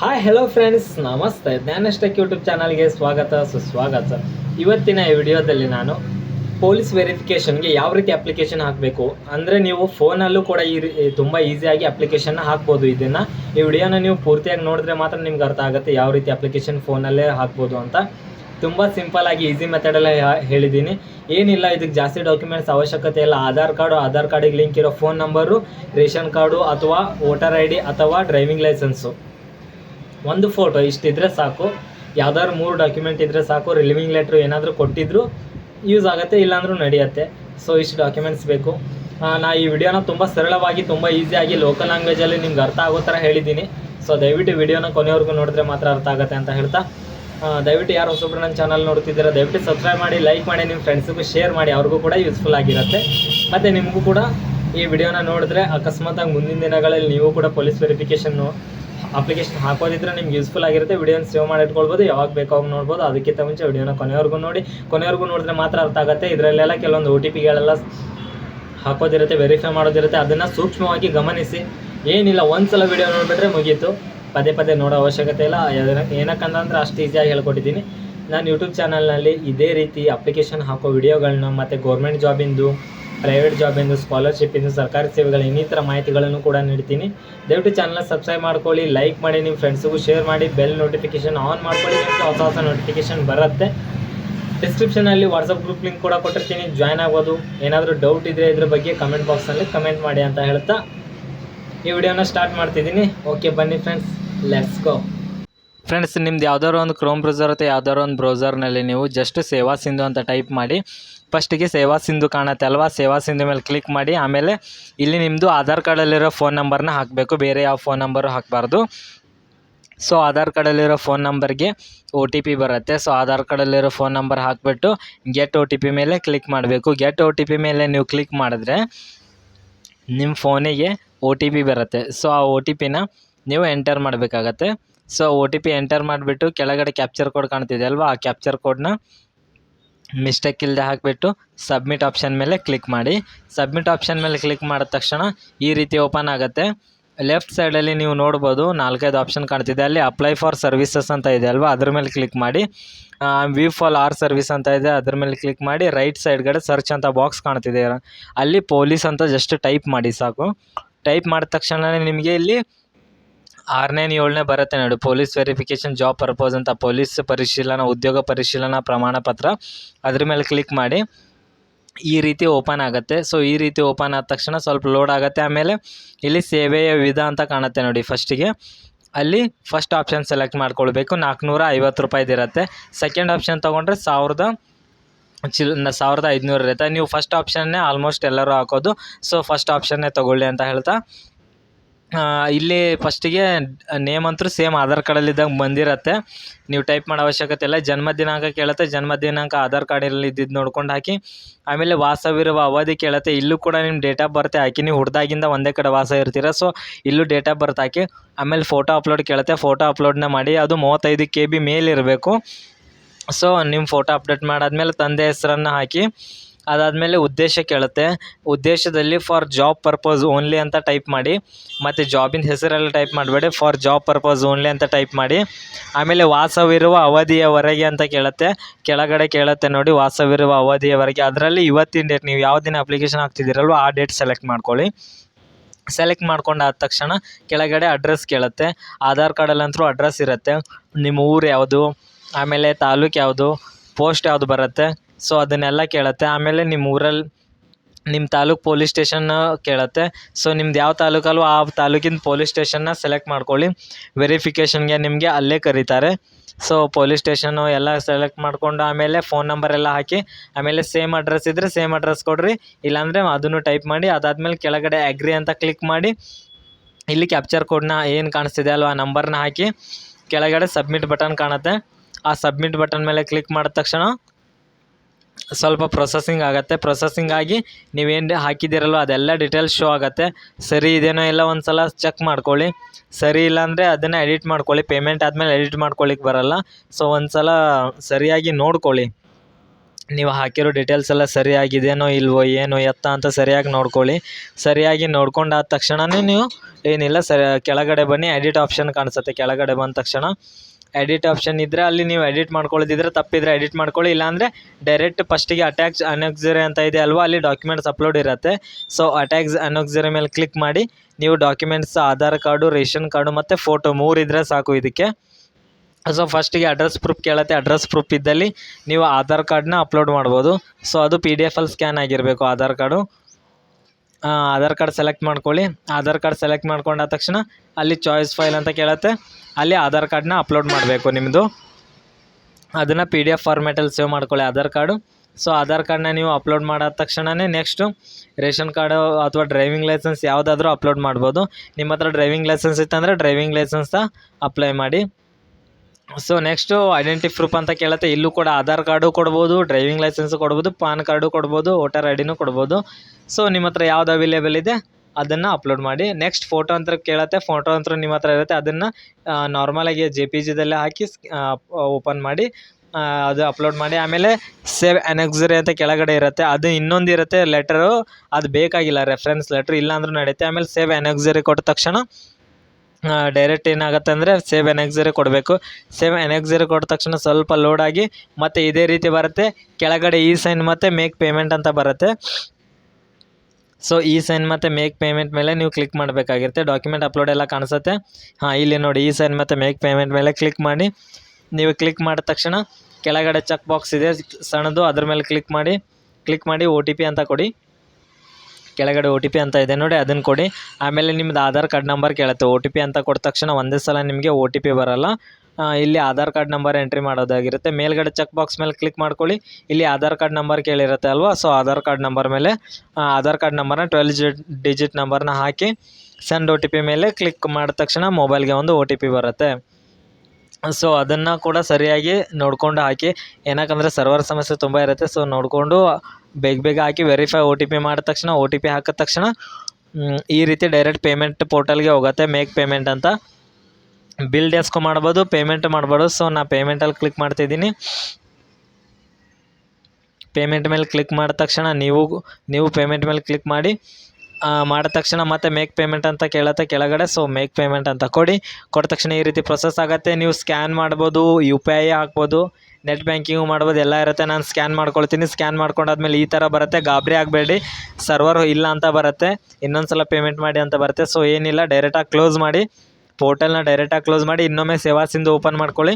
Hi hello friends ನಮಸ್ತೆ. ಜ್ಞಾನಷ್ಟಕ್ YouTube ಚಾನಲ್ಗೆ ಸ್ವಾಗತ, ಸುಸ್ವಾಗತ. ಇವತ್ತಿನ ಈ ವಿಡಿಯೋದಲ್ಲಿ ನಾನು ಪೊಲೀಸ್ ವೆರಿಫಿಕೇಷನ್ಗೆ ಯಾವ ರೀತಿ ಅಪ್ಲಿಕೇಶನ್ ಹಾಕಬೇಕು? ಅಂದರೆ ನೀವು ಫೋನಲ್ಲೂ ಕೂಡ ಈ ತುಂಬ ಈಸಿಯಾಗಿ ಅಪ್ಲಿಕೇಶನ್ನ ಹಾಕ್ಬೋದು. ಇದನ್ನು ಈ ವಿಡಿಯೋನ ನೀವು ಪೂರ್ತಿಯಾಗಿ ನೋಡಿದ್ರೆ ಮಾತ್ರ ನಿಮ್ಗೆ ಅರ್ಥ ಆಗುತ್ತೆ ಯಾವ ರೀತಿ ಅಪ್ಲಿಕೇಶನ್ ಫೋನಲ್ಲೇ ಹಾಕ್ಬೋದು ಅಂತ. ತುಂಬ ಸಿಂಪಲ್ ಆಗಿ ಈಸಿ ಮೆಥಡಲ್ಲೇ ಹೇಳಿದ್ದೀನಿ. ಏನಿಲ್ಲ, ಇದಕ್ಕೆ ಜಾಸ್ತಿ ಡಾಕ್ಯುಮೆಂಟ್ಸ್ ಅವಶ್ಯಕತೆ ಇಲ್ಲ. ಆಧಾರ್ ಕಾರ್ಡು, ಆಧಾರ್ ಕಾರ್ಡಿಗೆ ಲಿಂಕ್ ಇರೋ ಫೋನ್ ನಂಬರು ರೇಷನ್ ಕಾರ್ಡು ಅಥವಾ ವೋಟರ್ ಐ ಅಥವಾ ಡ್ರೈವಿಂಗ್ ಲೈಸೆನ್ಸು ಒಂದು ಫೋಟೋ ಇಷ್ಟಿದ್ರೆ ಸಾಕು. ಯಾವ್ದಾದ್ರು ಮೂರು ಡಾಕ್ಯುಮೆಂಟ್ ಇದ್ರೆ ಸಾಕು. ರಿಲಿವಿಂಗ್ ಲೆಟ್ರ್ ಏನಾದರೂ ಕೊಟ್ಟಿದ್ರು ಯೂಸ್ ಆಗುತ್ತೆ, ಇಲ್ಲಾಂದ್ರೂ ನಡೆಯುತ್ತೆ. ಸೊ ಇಷ್ಟು ಡಾಕ್ಯುಮೆಂಟ್ಸ್ ಬೇಕು. ನಾ ಈ ವಿಡಿಯೋನ ತುಂಬ ಸರಳವಾಗಿ, ತುಂಬ ಈಸಿಯಾಗಿ ಲೋಕಲ್ ಲ್ಯಾಂಗ್ವೇಜಲ್ಲಿ ನಿಮ್ಗೆ ಅರ್ಥ ಆಗೋ ಥರ ಹೇಳಿದ್ದೀನಿ. ಸೊ ದಯವಿಟ್ಟು ವಿಡಿಯೋನ ಕೊನೆವರೆಗೂ ನೋಡಿದ್ರೆ ಮಾತ್ರ ಅರ್ಥ ಆಗುತ್ತೆ ಅಂತ ಹೇಳ್ತಾ. ದಯವಿಟ್ಟು ಯಾರು ಹೊಸಬ್ರು ನನ್ನ ಚಾನಲ್ ನೋಡ್ತಿದ್ದೀರಾ, ದಯವಿಟ್ಟು ಸಬ್ಸ್ಕ್ರೈಬ್ ಮಾಡಿ ಲೈಕ್ ಮಾಡಿ, ನಿಮ್ಮ ಫ್ರೆಂಡ್ಸಿಗೂ ಶೇರ್ ಮಾಡಿ, ಅವ್ರಿಗೂ ಕೂಡ ಯೂಸ್ಫುಲ್ ಆಗಿರುತ್ತೆ. ಮತ್ತು ನಿಮಗೂ ಕೂಡ ಈ ವಿಡಿಯೋನ ನೋಡಿದ್ರೆ ಅಕಸ್ಮಾತಾಗಿ ಮುಂದಿನ ದಿನಗಳಲ್ಲಿ ನೀವು ಕೂಡ ಪೊಲೀಸ್ ವೆರಿಫಿಕೇಷನ್ನು ಅಪ್ಲಿಕೇಶನ್ ಹಾಕೋದಿದ್ರೆ ನಿಮ್ಗೆ ಯೂಸ್ಫುಲ್ ಆಗಿರುತ್ತೆ. ವಿಡಿಯೋನ ಸೇವ್ ಮಾಡಿ ಇಟ್ಕೊಳ್ಬೋದು ಯಾವಾಗ ಬೇಕೋ ಅವಾಗ ನೋಡ್ಬೋದು. ಅದಕ್ಕಿಂತ ಮುಂಚೆ ವಿಡಿಯೋನ ಕೊನೆವರೆಗೂ ನೋಡಿ. ಕೊನೆವರೆಗೂ ನೋಡಿದ್ರೆ ಮಾತ್ರ ಅರ್ಥ ಆಗುತ್ತೆ. ಇದರಲ್ಲೆಲ್ಲ ಕೆಲವೊಂದು ಒ ಟಿ ಪಿಗಳೆಲ್ಲ ಹಾಕೋದಿರುತ್ತೆ ವೆರಿಫೈ ಮಾಡೋದಿರುತ್ತೆ. ಅದನ್ನು ಸೂಕ್ಷ್ಮವಾಗಿ ಗಮನಿಸಿ. ಏನಿಲ್ಲ, ಒಂದ್ಸಲ ವಿಡಿಯೋ ನೋಡಿಬಿಟ್ರೆ ಮುಗೀತು. ಪದೇ ಪದೇ ನೋಡೋ ಅವಶ್ಯಕತೆ ಇಲ್ಲ. ಏನಕ್ಕಂತಂದ್ರೆ ಅಷ್ಟು ಈಸಿಯಾಗಿ ಹೇಳ್ಕೊಟ್ಟಿದ್ದೀನಿ. ನಾನು ಯೂಟ್ಯೂಬ್ ಚಾನಲ್ನಲ್ಲಿ ಇದೇ ರೀತಿ ಅಪ್ಲಿಕೇಶನ್ ಹಾಕೋ ವಿಡಿಯೋಗಳನ್ನ ಮತ್ತು ಗೌರ್ಮೆಂಟ್ ಜಾಬಿಂದು ಪ್ರೈವೇಟ್ ಜಾಬ್ ಇಂದ ಸ್ಕಾಲರ್ಶಿಪ್ ಇಂದ ಸರ್ಕಾರಿ ಸೇವೆಗಳ ಇನ್ನಿತರ ಮಾಹಿತಿಗಳನ್ನು ಕೂಡ ನೀಡ್ತೀನಿ. ದಯವಿಟ್ಟು ಚಾನಲ್ನ ಸಬ್ಸ್ಕ್ರೈಬ್ ಮಾಡ್ಕೊಳ್ಳಿ, ಲೈಕ್ ಮಾಡಿ, ನಿಮ್ಮ ಫ್ರೆಂಡ್ಸಿಗೂ ಶೇರ್ ಮಾಡಿ, ಬೆಲ್ ನೋಟಿಫಿಕೇಶನ್ ಆನ್ ಮಾಡ್ಕೊಳ್ಳಿ ಹೊಸ ಹೊಸ ನೋಟಿಫಿಕೇಶನ್ ಬರುತ್ತೆ. ಡಿಸ್ಕ್ರಿಪ್ಷನಲ್ಲಿ ವಾಟ್ಸಪ್ ಗ್ರೂಪ್ ಲಿಂಕ್ ಕೂಡ ಕೊಟ್ಟಿರ್ತೀನಿ, ಜಾಯ್ನ್ ಆಗ್ಬೋದು. ಏನಾದರೂ ಡೌಟ್ ಇದ್ದರೆ ಇದ್ರ ಬಗ್ಗೆ ಕಮೆಂಟ್ ಬಾಕ್ಸಲ್ಲಿ ಕಮೆಂಟ್ ಮಾಡಿ ಅಂತ ಹೇಳ್ತಾ ಈ ವಿಡಿಯೋನ ಸ್ಟಾರ್ಟ್ ಮಾಡ್ತಿದ್ದೀನಿ. ಓಕೆ, ಬನ್ನಿ ಫ್ರೆಂಡ್ಸ್ ಲೆಟ್ಸ್ ಗೋ ಫ್ರೆಂಡ್ಸ್, ನಿಮ್ದು ಯಾವ್ದಾದ್ರು ಒಂದು ಕ್ರೋಮ್ ಬ್ರೌಸರ್ ಅಥವಾ ಯಾವ್ದಾದ್ರು ಒಂದು ಬ್ರೌಸರ್ನಲ್ಲಿ ನೀವು ಜಸ್ಟ್ ಸೇವಾ ಸಿಂಧು ಅಂತ ಟೈಪ್ ಮಾಡಿ ಫಸ್ಟಿಗೆ ಸೇವಾ ಸಿಂಧು ಕಾಣುತ್ತೆ ಅಲ್ವಾ? ಸೇವಾ ಸಿಂಧು ಮೇಲೆ ಕ್ಲಿಕ್ ಮಾಡಿ ಆಮೇಲೆ ಇಲ್ಲಿ ನಿಮ್ಮದು ಆಧಾರ್ ಕಾರ್ಡಲ್ಲಿರೋ ಫೋನ್ ನಂಬರ್ನ ಹಾಕಬೇಕು. ಬೇರೆ ಯಾವ ಫೋನ್ ನಂಬರು ಹಾಕಬಾರ್ದು. ಸೊ ಆಧಾರ್ ಕಾರ್ಡಲ್ಲಿರೋ ಫೋನ್ ನಂಬರ್ಗೆ ಒ ಟಿ ಪಿ ಬರುತ್ತೆ. ಸೊ ಆಧಾರ್ ಕಾರ್ಡಲ್ಲಿರೋ ಫೋನ್ ನಂಬರ್ ಹಾಕಿಬಿಟ್ಟು ಗೆಟ್ ಒ ಟಿ ಪಿ ಮೇಲೆ ಕ್ಲಿಕ್ ಮಾಡಬೇಕು. ಗೆಟ್ ಒ ಟಿ ಪಿ ಮೇಲೆ ನೀವು ಕ್ಲಿಕ್ ಮಾಡಿದ್ರೆ ನಿಮ್ಮ ಫೋನಿಗೆ ಒ ಟಿ ಪಿ ಬರುತ್ತೆ. ಸೊ ಆ ಒ ಟಿ ಪಿನ ನೀವು ಎಂಟರ್ ಮಾಡಬೇಕಾಗತ್ತೆ. So O T P enter ಮಾಡಿಬಿಟ್ಟು ಕೆಳಗಡೆ ಕ್ಯಾಪ್ಚರ್ ಕೋಡ್ ಕಾಣ್ತಿದೆ ಅಲ್ವಾ? ಆ ಕ್ಯಾಪ್ಚರ್ ಕೋಡ್ನ ಮಿಸ್ಟೇಕ್ ಇಲ್ಲದೆ ಹಾಕಿಬಿಟ್ಟು ಸಬ್ಮಿಟ್ ಆಪ್ಷನ್ ಮೇಲೆ ಕ್ಲಿಕ್ ಮಾಡಿ. ಸಬ್ಮಿಟ್ ಆಪ್ಷನ್ ಮೇಲೆ ಕ್ಲಿಕ್ ಮಾಡಿದ ತಕ್ಷಣ ಈ ರೀತಿ ಓಪನ್ ಆಗುತ್ತೆ. ಲೆಫ್ಟ್ ಸೈಡಲ್ಲಿ ನೀವು ನೋಡ್ಬೋದು ನಾಲ್ಕೈದು ಆಪ್ಷನ್ ಕಾಣ್ತಿದೆ. ಅಲ್ಲಿ ಅಪ್ಲೈ ಫಾರ್ ಸರ್ವಿಸಸ್ ಅಂತ ಇದೆ ಅಲ್ವಾ? ಅದ್ರ ಮೇಲೆ ಕ್ಲಿಕ್ ಮಾಡಿ. ವಿ ಫಾಲ್ ಆರ್ ಸರ್ವಿಸ್ ಅಂತ ಇದೆ. ಅದ್ರ ಮೇಲೆ ಕ್ಲಿಕ್ ಮಾಡಿ ರೈಟ್ ಸೈಡ್ಗಡೆ ಸರ್ಚ್ ಅಂತ ಬಾಕ್ಸ್ ಕಾಣ್ತಿದೆ. ಅಲ್ಲಿ ಪೊಲೀಸ್ ಅಂತ ಜಸ್ಟ್ ಟೈಪ್ ಮಾಡಿ ಸಾಕು. ಟೈಪ್ ಮಾಡಿದ ತಕ್ಷಣವೇ ನಿಮಗೆ ಇಲ್ಲಿ ಆರನೇ ಏಳನೇ ಬರುತ್ತೆ ನೋಡಿ. ಪೊಲೀಸ್ ವೆರಿಫಿಕೇಷನ್ ಜಾಬ್ ಪರ್ಪೋಸ್ ಅಂತ ಪೊಲೀಸ್ ಪರಿಶೀಲನಾ, ಉದ್ಯೋಗ ಪರಿಶೀಲನಾ ಪ್ರಮಾಣ ಪತ್ರ ಅದ್ರ ಮೇಲೆ ಕ್ಲಿಕ್ ಮಾಡಿ ಈ ರೀತಿ ಓಪನ್ ಆಗುತ್ತೆ. ಸೊ, ಈ ರೀತಿ ಓಪನ್ ಆದ ತಕ್ಷಣ ಸ್ವಲ್ಪ ಲೋಡ್ ಆಗುತ್ತೆ. ಆಮೇಲೆ ಇಲ್ಲಿ ಸೇವೆಯ ವಿಧ ಅಂತ ಕಾಣುತ್ತೆ ನೋಡಿ ಫಸ್ಟಿಗೆ ಅಲ್ಲಿ ಫಸ್ಟ್ ಆಪ್ಷನ್ ಸೆಲೆಕ್ಟ್ ಮಾಡ್ಕೊಳ್ಬೇಕು. ನಾಲ್ಕುನೂರ ಐವತ್ತು ರೂಪಾಯಿದು ಇರುತ್ತೆ. ಸೆಕೆಂಡ್ ಆಪ್ಷನ್ ತೊಗೊಂಡ್ರೆ ಸಾವಿರದ ಚಿಲ್ ಸಾವಿರದ ಐದುನೂರು ಇರುತ್ತೆ. ನೀವು ಫಸ್ಟ್ ಆಪ್ಷನ್ನೇ ಆಲ್ಮೋಸ್ಟ್ ಎಲ್ಲರೂ ಹಾಕೋದು. ಸೊ ಫಸ್ಟ್ ಆಪ್ಷನ್ನೇ ತೊಗೊಳ್ಳಿ ಅಂತ ಹೇಳ್ತಾ ಇಲ್ಲಿ ಫಸ್ಟಿಗೆ ನೇಮ್ ಅಂತೂ ಸೇಮ್ ಆಧಾರ್ ಕಾರ್ಡಲ್ಲಿದ್ದಂಗೆ ಬಂದಿರತ್ತೆ. ನೀವು ಟೈಪ್ ಮಾಡೋ ಅವಶ್ಯಕತೆ ಇಲ್ಲ. ಜನ್ಮ ದಿನಾಂಕ ಕೇಳುತ್ತೆ. ಜನ್ಮ ದಿನಾಂಕ ಆಧಾರ್ ಕಾರ್ಡಲ್ಲಿ ಇದ್ದಿದ್ದು ನೋಡ್ಕೊಂಡು ಹಾಕಿ. ಆಮೇಲೆ ವಾಸವಿರುವ ಅವಧಿ ಕೇಳುತ್ತೆ. ಇಲ್ಲೂ ಕೂಡ ನಿಮ್ಮ ಡೇಟ್ ಆಫ್ ಬರ್ತ್ ಹಾಕಿ. ನೀವು ಹುಡ್ದಾಗಿಂದ ಒಂದೇ ಕಡೆ ವಾಸ ಇರ್ತೀರ. ಸೊ ಇಲ್ಲೂ ಡೇಟ್ ಆಫ್ ಬರ್ತ್ ಹಾಕಿ. ಆಮೇಲೆ ಫೋಟೋ ಅಪ್ಲೋಡ್ ಕೇಳುತ್ತೆ. ಫೋಟೋ ಅಪ್ಲೋಡ್ನ ಮಾಡಿ ಅದು ಮೂವತ್ತೈದು ಕೆ ಬಿ ಮೇಲಿರಬೇಕು. ಸೊ ನಿಮ್ಮ ಫೋಟೋ ಅಪ್ಡೇಟ್ ಮಾಡಾದ್ಮೇಲೆ ತಂದೆ ಹೆಸರನ್ನು ಹಾಕಿ. ಅದಾದಮೇಲೆ ಉದ್ದೇಶ ಕೇಳುತ್ತೆ. ಉದ್ದೇಶದಲ್ಲಿ ಫಾರ್ ಜಾಬ್ ಪರ್ಪಸ್ ಓನ್ಲಿ ಅಂತ ಟೈಪ್ ಮಾಡಿ. ಮತ್ತು ಜಾಬಿನ ಹೆಸರೆಲ್ಲ ಟೈಪ್ ಮಾಡಬೇಡಿ. ಫಾರ್ ಜಾಬ್ ಪರ್ಪಸ್ ಓನ್ಲಿ ಅಂತ ಟೈಪ್ ಮಾಡಿ. ಆಮೇಲೆ ವಾಸವಿರುವ ಅವಧಿಯವರೆಗೆ ಅಂತ ಕೇಳುತ್ತೆ. ಕೆಳಗಡೆ ಕೇಳುತ್ತೆ ನೋಡಿ ವಾಸವಿರುವ ಅವಧಿಯವರೆಗೆ. ಅದರಲ್ಲಿ ಇವತ್ತಿನ ಡೇಟ್ ನೀವು ಯಾವ ದಿನ ಅಪ್ಲಿಕೇಶನ್ ಹಾಕ್ತಿದ್ದೀರಲ್ವ ಆ ಡೇಟ್ ಸೆಲೆಕ್ಟ್ ಮಾಡ್ಕೊಳ್ಳಿ. ಸೆಲೆಕ್ಟ್ ಮಾಡ್ಕೊಂಡಾದ ತಕ್ಷಣ ಕೆಳಗಡೆ ಅಡ್ರೆಸ್ ಕೇಳುತ್ತೆ. ಆಧಾರ್ ಕಾರ್ಡಲ್ಲಂತರೂ ಅಡ್ರೆಸ್ ಇರುತ್ತೆ. ನಿಮ್ಮ ಊರು ಯಾವುದು? ಆಮೇಲೆ ತಾಲೂಕು ಯಾವುದು? ಪೋಸ್ಟ್ ಯಾವುದು ಬರುತ್ತೆ? ಸೊ ಅದನ್ನೆಲ್ಲ ಕೇಳುತ್ತೆ. ಆಮೇಲೆ ನಿಮ್ಮ ಊರಲ್ಲಿ ನಿಮ್ಮ ತಾಲೂಕು ಪೊಲೀಸ್ ಸ್ಟೇಷನ್ ಕೇಳುತ್ತೆ. ಸೊ ನಿಮ್ದು ಯಾವ ತಾಲೂಕಲ್ಲೂ ಆ ತಾಲೂಕಿನ ಪೊಲೀಸ್ ಸ್ಟೇಷನ್ನ ಸೆಲೆಕ್ಟ್ ಮಾಡ್ಕೊಳ್ಳಿ. ವೆರಿಫಿಕೇಷನ್ಗೆ ನಿಮಗೆ ಅಲ್ಲೇ ಕರೀತಾರೆ. ಸೊ ಪೊಲೀಸ್ ಸ್ಟೇಷನ್ನು ಎಲ್ಲ ಸೆಲೆಕ್ಟ್ ಮಾಡಿಕೊಂಡು ಆಮೇಲೆ ಫೋನ್ ನಂಬರ್ ಎಲ್ಲ ಹಾಕಿ, ಆಮೇಲೆ ಸೇಮ್ ಅಡ್ರೆಸ್ ಇದ್ದರೆ ಸೇಮ್ ಅಡ್ರೆಸ್ ಕೊಡಿರಿ. ಇಲ್ಲಾಂದರೆ ಅದನ್ನು ಟೈಪ್ ಮಾಡಿ, ಅದಾದಮೇಲೆ ಕೆಳಗಡೆ ಅಗ್ರಿ ಅಂತ ಕ್ಲಿಕ್ ಮಾಡಿ, ಇಲ್ಲಿ ಕ್ಯಾಪ್ಚರ್ ಕೋಡ್ನ ಏನು ಕಾಣಿಸ್ತಿದೆ ಅಲ್ವಾ ಆ ನಂಬರ್ನ ಹಾಕಿ, ಕೆಳಗಡೆ ಸಬ್ಮಿಟ್ ಬಟನ್ ಕಾಣುತ್ತೆ. ಆ ಸಬ್ಮಿಟ್ ಬಟನ್ ಮೇಲೆ ಕ್ಲಿಕ್ ಮಾಡಿದ ತಕ್ಷಣ ಸ್ವಲ್ಪ ಪ್ರೊಸೆಸಿಂಗ್ ಆಗುತ್ತೆ. ಪ್ರೊಸೆಸಿಂಗ್ ಆಗಿ ನೀವೇನು ಹಾಕಿದ್ದೀರಲ್ವ, ಅದೆಲ್ಲ ಡೀಟೇಲ್ಸ್ ಶೋ ಆಗುತ್ತೆ. ಸರಿ ಇದೇನೋ ಇಲ್ಲ ಒಂದು ಸಲ ಚೆಕ್ ಮಾಡ್ಕೊಳ್ಳಿ. ಸರಿ ಇಲ್ಲಾಂದರೆ ಅದನ್ನು ಎಡಿಟ್ ಮಾಡ್ಕೊಳ್ಳಿ. ಪೇಮೆಂಟ್ ಆದಮೇಲೆ ಎಡಿಟ್ ಮಾಡ್ಕೊಳ್ಳಿಕ್ಕೆ ಬರಲ್ಲ. ಸೊ ಒಂದು ಸಲ ಸರಿಯಾಗಿ ನೋಡ್ಕೊಳ್ಳಿ. ನೀವು ಹಾಕಿರೋ ಡೀಟೇಲ್ಸ್ ಎಲ್ಲ ಸರಿಯಾಗಿದೆಯೋ ಇಲ್ವೋ ಏನು ಎತ್ತ ಅಂತ ಸರಿಯಾಗಿ ನೋಡ್ಕೊಳ್ಳಿ. ಸರಿಯಾಗಿ ನೋಡ್ಕೊಂಡಾದ ತಕ್ಷಣವೇ ನೀವು ಏನಿಲ್ಲ, ಸರಿ, ಕೆಳಗಡೆ ಬನ್ನಿ. ಎಡಿಟ್ ಆಪ್ಷನ್ ಕಾಣಿಸುತ್ತೆ. ಕೆಳಗಡೆ ಬಂದ ತಕ್ಷಣ. ಎಡಿಟ್ ಆಪ್ಷನ್ ಇದ್ದರೆ ಅಲ್ಲಿ ನೀವು ಎಡಿಟ್ ಮಾಡ್ಕೊಳ್ಳೋದಿದ್ರೆ ತಪ್ಪಿದ್ರೆ ಎಡಿಟ್ ಮಾಡ್ಕೊಳ್ಳಿ, ಇಲ್ಲಾಂದರೆ ಡೈರೆಕ್ಟ್ ಫಸ್ಟಿಗೆ ಅಟ್ಯಾಚ್ ಅನಕ್ಸರಿ ಅಂತ ಇದೆ ಅಲ್ವಾ, ಅಲ್ಲಿ ಡಾಕ್ಯುಮೆಂಟ್ಸ್ ಅಪ್ಲೋಡ್ ಇರುತ್ತೆ. ಸೊ ಅಟ್ಯಾಕ್ಸ್ ಅನಕ್ಸರಿ ಮೇಲೆ ಕ್ಲಿಕ್ ಮಾಡಿ, ನೀವು documents Aadhaar card, ration card ಮತ್ತು ಫೋಟೋ ಮೂರು ಇದ್ದರೆ ಸಾಕು ಇದಕ್ಕೆ. ಸೊ ಫಸ್ಟಿಗೆ ಅಡ್ರೆಸ್ ಪ್ರೂಫ್ ಕೇಳುತ್ತೆ. ಅಡ್ರೆಸ್ ಪ್ರೂಫ್ ಇದ್ದಲ್ಲಿ ನೀವು ಆಧಾರ್ ಕಾರ್ಡ್ನ ಅಪ್ಲೋಡ್ ಮಾಡ್ಬೋದು. ಸೊ ಅದು ಪಿ ಡಿ ಎಫಲ್ಲಿ ಸ್ಕ್ಯಾನ್ ಆಗಿರಬೇಕು, Aadhaar card. Aadhaar card select ಮಾಡ್ಕೊಳ್ಳಿ. ಆಧಾರ್ ಕಾರ್ಡ್ ಸೆಲೆಕ್ಟ್ ಮಾಡ್ಕೊಂಡಾದ ತಕ್ಷಣ ಅಲ್ಲಿ ಚಾಯ್ಸ್ ಫೈಲ್ ಅಂತ ಕೇಳುತ್ತೆ. ಅಲ್ಲಿ ಆಧಾರ್ ಕಾರ್ಡ್ನ ಅಪ್ಲೋಡ್ ಮಾಡಬೇಕು ನಿಮ್ಮದು ಅದನ್ನು ಪಿ ಡಿ ಎಫ್ ಫಾರ್ಮ್ಯಾಟಲ್ಲಿ ಸೇವ್ ಮಾಡ್ಕೊಳ್ಳಿ ಆಧಾರ್ ಕಾರ್ಡು. ಸೊ ಆಧಾರ್ ಕಾರ್ಡನ್ನ ನೀವು ಅಪ್ಲೋಡ್ ಮಾಡಾದ ತಕ್ಷಣವೇ ನೆಕ್ಸ್ಟು ರೇಷನ್ ಕಾರ್ಡು ಅಥವಾ ಡ್ರೈವಿಂಗ್ ಲೈಸೆನ್ಸ್ ಯಾವುದಾದ್ರೂ ಅಪ್ಲೋಡ್ ಮಾಡ್ಬೋದು. ನಿಮ್ಮ ಹತ್ರ ಡ್ರೈವಿಂಗ್ ಲೈಸೆನ್ಸ್ ಇತ್ತಂದರೆ ಡ್ರೈವಿಂಗ್ ಲೈಸೆನ್ಸ್ನ ಅಪ್ಲೈ ಮಾಡಿ. ಸೊ ನೆಕ್ಸ್ಟು ಐಡೆಂಟಿ ಪ್ರೂಫ್ ಅಂತ ಕೇಳುತ್ತೆ. ಇಲ್ಲೂ ಕೂಡ ಆಧಾರ್ ಕಾರ್ಡು ಕೊಡ್ಬೋದು ಡ್ರೈವಿಂಗ್ ಲೈಸೆನ್ಸ್ ಕೊಡ್ಬೋದು, ಪಾನ್ ಕಾರ್ಡು ಕೊಡ್ಬೋದು ವೋಟರ್ ಐ ಡಿನೂ ಕೊಡ್ಬೋದು. ಸೊ ನಿಮ್ಮ ಹತ್ರ ಯಾವ್ದು ಅವೈಲೇಬಲ್ ಇದೆ, ಅದನ್ನು ಅಪ್ಲೋಡ್ ಮಾಡಿ. ನೆಕ್ಸ್ಟ್ ಫೋಟೋ ಅಂತ ಕೇಳುತ್ತೆ. ಫೋಟೋ ಅಂತ ನಿಮ್ಮ ಹತ್ರ ಇರುತ್ತೆ. ಅದನ್ನು ನಾರ್ಮಲಾಗಿ ಜೆ ಪಿ ಜಿದಲ್ಲೇ ಹಾಕಿ ಓಪನ್ ಮಾಡಿ ಅದು ಅಪ್ಲೋಡ್ ಮಾಡಿ. ಆಮೇಲೆ ಸೇವ್ ಅನೆಕ್ಸರಿ ಅಂತ ಕೆಳಗಡೆ ಇರುತ್ತೆ. ಅದು ಇನ್ನೊಂದು ಇರುತ್ತೆ ಲೆಟರು ಅದು ಬೇಕಾಗಿಲ್ಲ ರೆಫರೆನ್ಸ್ ಲೆಟ್ರ್ ಇಲ್ಲಾಂದ್ರೂ ನಡೆಯುತ್ತೆ ಆಮೇಲೆ ಸೇವ್ ಅನೆಕ್ಸರಿ ಕೊಟ್ಟ ತಕ್ಷಣ ಡೈರೆಕ್ಟ್ ಏನಾಗುತ್ತೆ ಅಂದರೆ ಸೇವ್ ಎನೆಕ್ಸರಿ ಕೊಡಬೇಕು. ಸೇವ್ ಎನೆಕ್ಸರಿ ಕೊಟ್ಟ ತಕ್ಷಣ ಸ್ವಲ್ಪ ಲೋಡ್ ಆಗಿ ಮತ್ತು ಇದೇ ರೀತಿ ಬರುತ್ತೆ. ಕೆಳಗಡೆ ಈ ಸೈನ್ ಮತ್ತು ಮೇಕ್ ಪೇಮೆಂಟ್ ಅಂತ ಬರುತ್ತೆ. ಸೊ ಈ ಸೈನ್ ಮತ್ತು ಮೇಕ್ ಪೇಮೆಂಟ್ ಮೇಲೆ ನೀವು ಕ್ಲಿಕ್ ಮಾಡಬೇಕಾಗಿರುತ್ತೆ. ಡಾಕ್ಯುಮೆಂಟ್ ಅಪ್ಲೋಡ್ ಎಲ್ಲ ಕಾಣಿಸುತ್ತೆ. ಹಾಂ, ಇಲ್ಲಿ ನೋಡಿ, ಈ ಸೈನ್ ಮತ್ತು ಮೇಕ್ ಪೇಮೆಂಟ್ ಮೇಲೆ ಕ್ಲಿಕ್ ಮಾಡಿ. ನೀವು ಕ್ಲಿಕ್ ಮಾಡಿದ ತಕ್ಷಣ ಕೆಳಗಡೆ ಚೆಕ್ ಬಾಕ್ಸ್ ಇದೆ, ಸಣ್ಣದು, ಅದ್ರ ಮೇಲೆ ಕ್ಲಿಕ್ ಮಾಡಿ. ಕ್ಲಿಕ್ ಮಾಡಿ ಒ ಅಂತ ಕೊಡಿ. ಕೆಳಗಡೆ ಒ ಟಿ ಪಿ ಅಂತ ಇದೆ ನೋಡಿ, ಅದನ್ನು ಕೊಡಿ. ಆಮೇಲೆ ನಿಮ್ಮದು ಆಧಾರ್ ಕಾರ್ಡ್ ನಂಬರ್ ಕೇಳುತ್ತೆ. ಒ ಟಿ ಪಿ ಅಂತ ಕೊಟ್ಟ ತಕ್ಷಣ ಒಂದೇ ಸಲ ನಿಮಗೆ ಒ ಟಿ ಪಿ ಬರೋಲ್ಲ. ಇಲ್ಲಿ ಆಧಾರ್ ಕಾರ್ಡ್ ನಂಬರ್ ಎಂಟ್ರಿ ಮಾಡೋದಾಗಿರುತ್ತೆ. ಮೇಲ್ಗಡೆ ಚೆಕ್ ಬಾಕ್ಸ್ ಮೇಲೆ ಕ್ಲಿಕ್ ಮಾಡ್ಕೊಳ್ಳಿ. ಇಲ್ಲಿ ಆಧಾರ್ ಕಾರ್ಡ್ ನಂಬರ್ ಕೇಳಿರುತ್ತೆ ಅಲ್ವಾ? ಸೊ, ಆಧಾರ್ ಕಾರ್ಡ್ ನಂಬರ್ ಮೇಲೆ ಆಧಾರ್ ಕಾರ್ಡ್ ನಂಬರ್ನ ಟ್ವೆಲ್ ಡಿಜಿಟ್ ನಂಬರ್ನ ಹಾಕಿ ಸೆಂಡ್ ಒ ಟಿ ಪಿ ಮೇಲೆ ಕ್ಲಿಕ್ ಮಾಡಿದ ತಕ್ಷಣ ಮೊಬೈಲ್ಗೆ ಒಂದು ಒ ಟಿ ಪಿ ಬರುತ್ತೆ. ಸೊ, ಅದನ್ನು ಕೂಡ ಸರಿಯಾಗಿ ನೋಡ್ಕೊಂಡು ಹಾಕಿ. ಏನಕ್ಕಂದರೆ ಸರ್ವರ್ ಸಮಸ್ಯೆ ತುಂಬ ಇರುತ್ತೆ. ಸೊ, ನೋಡಿಕೊಂಡು ಬೇಗ ಬೇಗ ಹಾಕಿ ವೆರಿಫೈ ಒ ಟಿ ಪಿ ಮಾಡಿದ ತಕ್ಷಣ ಒ ಟಿ ಪಿ ಹಾಕಿದ ತಕ್ಷಣ ಈ ರೀತಿ ಡೈರೆಕ್ಟ್ ಪೇಮೆಂಟ್ ಪೋರ್ಟಲ್ಗೆ ಹೋಗುತ್ತೆ ಮೇಕ್ ಪೇಮೆಂಟ್ ಅಂತ. ಬಿಲ್ ಡೆಸ್ಕೋ ಮಾಡ್ಬೋದು ಪೇಮೆಂಟ್ ಮಾಡ್ಬೋದು. ಸೊ ನಾ ಪೇಮೆಂಟಲ್ಲಿ ಕ್ಲಿಕ್ ಮಾಡ್ತಿದ್ದೀನಿ. ಪೇಮೆಂಟ್ ಮೇಲೆ ಕ್ಲಿಕ್ ಮಾಡಿದ ತಕ್ಷಣ ನೀವು ನೀವು ಪೇಮೆಂಟ್ ಮೇಲೆ ಕ್ಲಿಕ್ ಮಾಡಿ ಮಾಡಿದ ತಕ್ಷಣ ಮತ್ತೆ ಮೇಕ್ ಪೇಮೆಂಟ್ ಅಂತ ಕೇಳತ್ತೆ ಕೆಳಗಡೆ. ಸೊ ಮೇಕ್ ಪೇಮೆಂಟ್ ಅಂತ ಕೊಡಿ. ಕೊಟ್ಟ ತಕ್ಷಣ ಈ ರೀತಿ ಪ್ರೊಸೆಸ್ ಆಗುತ್ತೆ. ನೀವು ಸ್ಕ್ಯಾನ್ ಮಾಡ್ಬೋದು ಯು ಪಿ ಐ ಹಾಕ್ಬೋದು ನೆಟ್ ಬ್ಯಾಂಕಿಂಗು ಮಾಡ್ಬೋದು, ಎಲ್ಲ ಇರುತ್ತೆ. ನಾನು ಸ್ಕ್ಯಾನ್ ಮಾಡ್ಕೊಳ್ತೀನಿ. ಸ್ಕ್ಯಾನ್ ಮಾಡ್ಕೊಂಡಾದ್ಮೇಲೆ ಈ ಥರ ಬರುತ್ತೆ. ಗಾಬರಿ ಆಗಬೇಡಿ. ಸರ್ವರ್ ಇಲ್ಲ ಅಂತ ಬರುತ್ತೆ. ಇನ್ನೊಂದು ಸಲ ಪೇಮೆಂಟ್ ಮಾಡಿ ಅಂತ ಬರುತ್ತೆ. ಸೊ ಏನಿಲ್ಲ ಡೈರೆಕ್ಟಾಗಿ ಕ್ಲೋಸ್ ಮಾಡಿ ಪೋರ್ಟಲ್ನ ಡೈರೆಕ್ಟಾಗಿ ಕ್ಲೋಸ್ ಮಾಡಿ, ಇನ್ನೊಮ್ಮೆ ಸೇವಾ ಸಿಂಧು ಓಪನ್ ಮಾಡ್ಕೊಳ್ಳಿ.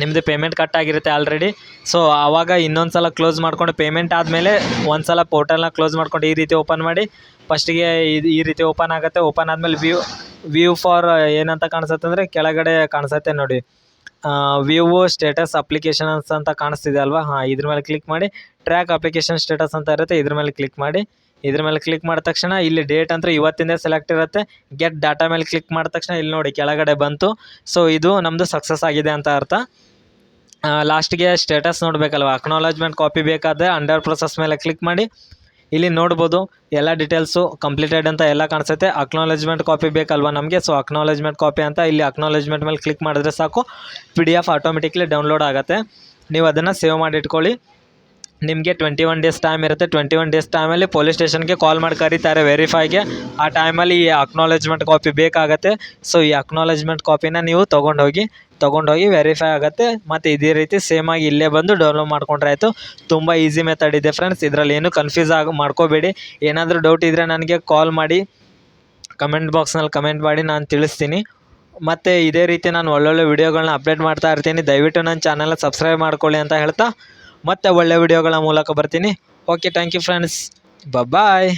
ನಿಮ್ಮದು ಪೇಮೆಂಟ್ ಕಟ್ ಆಗಿರುತ್ತೆ ಆಲ್ರೆಡಿ ಸೊ ಆವಾಗ ಇನ್ನೊಂದು ಸಲ ಕ್ಲೋಸ್ ಮಾಡ್ಕೊಂಡು ಪೇಮೆಂಟ್ ಆದಮೇಲೆ ಒಂದು ಸಲ ಪೋರ್ಟಲ್ನ ಕ್ಲೋಸ್ ಮಾಡ್ಕೊಂಡು ಈ ರೀತಿ ಓಪನ್ ಮಾಡಿ. ಫಸ್ಟಿಗೆ ಇದು, ಈ ರೀತಿ ಓಪನ್ ಆಗುತ್ತೆ. ಓಪನ್ ಆದಮೇಲೆ ವ್ಯೂ ವ್ಯೂ ಫಾರ್ ಏನಂತ ಕಾಣಿಸುತ್ತೆ ಅಂದರೆ ಕೆಳಗಡೆ ಕಾಣಿಸುತ್ತೆ ನೋಡಿ. ವ್ಯೂವು ಸ್ಟೇಟಸ್ ಅಪ್ಲಿಕೇಶನ್ಸ್ ಅಂತ ಕಾಣಿಸ್ತಿದೆ ಅಲ್ವಾ? ಹಾಂ, ಇದ್ರ ಮೇಲೆ ಕ್ಲಿಕ್ ಮಾಡಿ. ಟ್ರ್ಯಾಕ್ ಅಪ್ಲಿಕೇಶನ್ ಸ್ಟೇಟಸ್ ಅಂತ ಇರುತ್ತೆ, ಇದ್ರ ಮೇಲೆ ಕ್ಲಿಕ್ ಮಾಡಿ. ಇದ್ರ ಮೇಲೆ ಕ್ಲಿಕ್ ಮಾಡಿದ ತಕ್ಷಣ ಇಲ್ಲಿ ಡೇಟ್ ಅಂತ ಇವತ್ತಿಂದ ಸೆಲೆಕ್ಟ್ ಇರುತ್ತೆ. ಗೆಟ್ ಡಾಟಾ ಮೇಲೆ ಕ್ಲಿಕ್ ಮಾಡಿದ ತಕ್ಷಣ ಇಲ್ಲಿ ನೋಡಿ ಕೆಳಗಡೆ ಬಂತು. ಸೊ ಇದು ನಮ್ಮದು ಸಕ್ಸಸ್ ಆಗಿದೆ ಅಂತ ಅರ್ಥ. ಲಾಸ್ಟಿಗೆ ಸ್ಟೇಟಸ್ ನೋಡಬೇಕಲ್ವ? ಅಕ್ನಾಲಜ್ಮೆಂಟ್ ಕಾಪಿ ಬೇಕಾದರೆ ಅಂಡರ್ ಪ್ರೊಸೆಸ್ ಮೇಲೆ ಕ್ಲಿಕ್ ಮಾಡಿ. ಇಲ್ಲಿ ನೋಡ್ಬೋದು, ಎಲ್ಲ ಡೀಟೇಲ್ಸು ಕಂಪ್ಲೀಟೆಡ್ ಅಂತ ಎಲ್ಲ ಕಾಣಿಸುತ್ತೆ. ಅಕ್ನಾಲಜ್ಮೆಂಟ್ ಕಾಪಿ ಬೇಕಲ್ವಾ ನಮಗೆ? ಸೊ ಅಕ್ನಾಲಜ್ಮೆಂಟ್ ಕಾಪಿ ಅಂತ ಇಲ್ಲಿ ಅಕ್ನಾಲಜ್ಮೆಂಟ್ ಮೇಲೆ ಕ್ಲಿಕ್ ಮಾಡಿದ್ರೆ ಸಾಕು. P D F automatically download ಆಗುತ್ತೆ. ನೀವು ಅದನ್ನು ಸೇವ್ ಮಾಡಿ ಇಟ್ಕೊಳ್ಳಿ. ನಿಮಗೆ ಟ್ವೆಂಟಿ ಒನ್ ಡೇಸ್ ಟೈಮ್ ಇರುತ್ತೆ ಟ್ವೆಂಟಿ ಒನ್ ಡೇಸ್ ಟೈಮಲ್ಲಿ ಪೊಲೀಸ್ ಸ್ಟೇಷನ್ಗೆ ಕಾಲ್ ಮಾಡಿ ಕರೀತಾರೆ ವೆರಿಫೈಗೆ ಆ ಟೈಮಲ್ಲಿ ಈ ಅಕ್ನಾಲೆಜ್ಮೆಂಟ್ ಕಾಪಿ ಬೇಕಾಗತ್ತೆ. ಸೊ ಈ ಅಕ್ನಾಲೆಜ್ಮೆಂಟ್ ಕಾಪಿನ ನೀವು ತೊಗೊಂಡೋಗಿ ತೊಗೊಂಡೋಗಿ ವೆರಿಫೈ ಆಗುತ್ತೆ. ಮತ್ತು ಇದೇ ರೀತಿ ಸೇಮ್ ಆಗಿ ಇಲ್ಲೇ ಬಂದು ಡೌನ್ಲೋಡ್ ಮಾಡ್ಕೊಂಡ್ರೆ ಆಯಿತು. ತುಂಬ ಈಸಿ ಮೆಥಡ್ ಇದೆ ಫ್ರೆಂಡ್ಸ್ ಇದರಲ್ಲಿ ಏನು ಕನ್ಫ್ಯೂಸ್ ಆಗಿ ಮಾಡ್ಕೋಬೇಡಿ. ಏನಾದರೂ ಡೌಟ್ ಇದ್ದರೆ ನನಗೆ ಕಾಲ್ ಮಾಡಿ ಕಮೆಂಟ್ ಬಾಕ್ಸ್ನಲ್ಲಿ ಕಮೆಂಟ್ ಮಾಡಿ ನಾನು ತಿಳಿಸ್ತೀನಿ. ಮತ್ತು ಇದೇ ರೀತಿ ನಾನು ಒಳ್ಳೊಳ್ಳೆ ವೀಡಿಯೋಗಳನ್ನ ಅಪ್ಡೇಟ್ ಮಾಡ್ತಾ ಇರ್ತೀನಿ. ದಯವಿಟ್ಟು ನನ್ನ ಚಾನಲ್ನ ಸಬ್ಸ್ಕ್ರೈಬ್ ಮಾಡ್ಕೊಳ್ಳಿ ಅಂತ ಹೇಳ್ತಾ ಮತ್ತೆ ಒಳ್ಳೆ ವಿಡಿಯೋಗಳ ಮೂಲಕ ಬರ್ತೀನಿ. Okay thank you friends bye